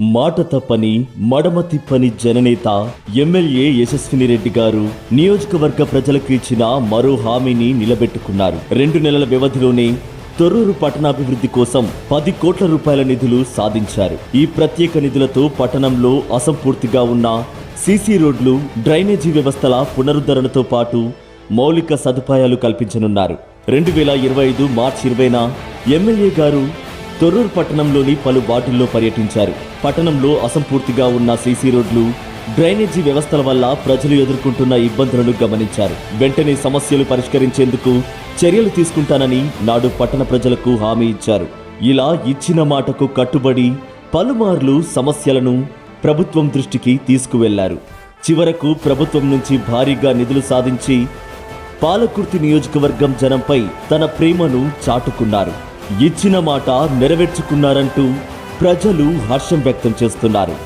మాట తప్పని మడమ తిప్పని జననేత ఎమ్మెల్యే యశస్విని రెడ్డి గారు నియోజకవర్గ ప్రజలకు ఇచ్చిన మరో హామీని నిలబెట్టుకున్నారు. రెండు నెలల వ్యవధిలోనే తొర్రూరు పట్టణాభివృద్ధి కోసం పది కోట్ల రూపాయల నిధులు సాధించారు. ఈ ప్రత్యేక నిధులతో పట్టణంలో అసంపూర్తిగా ఉన్న సీసీ రోడ్లు డ్రైనేజీ వ్యవస్థల పునరుద్ధరణతో పాటు మౌలిక సదుపాయాలు కల్పించనున్నారు. రెండు వేల ఇరవై ఐదు మార్చి ఇరవైన ఎమ్మెల్యే గారు తొర్రూరు పట్టణంలోని పలు వార్డుల్లో పర్యటించారు. పట్టణంలో అసంపూర్తిగా ఉన్న సీసీ రోడ్లు డ్రైనేజీ వ్యవస్థల వల్ల ప్రజలు ఎదుర్కొంటున్న ఇబ్బందులను గమనించారు. వెంటనే సమస్యలు పరిష్కరించేందుకు చర్యలు తీసుకుంటానని నాడు పట్టణ ప్రజలకు హామీ ఇచ్చారు. ఇలా ఇచ్చిన మాటకు కట్టుబడి పలుమార్లు సమస్యలను ప్రభుత్వం దృష్టికి తీసుకువెళ్ళారు. చివరకు ప్రభుత్వం నుంచి భారీగా నిధులు సాధించి పాలకుర్తి నియోజకవర్గం జనంపై తన ప్రేమను చాటుకున్నారు. ఇచ్చిన మాట నెరవేర్చుకున్నారంటూ ప్రజలు హర్షం వ్యక్తం చేస్తున్నారు.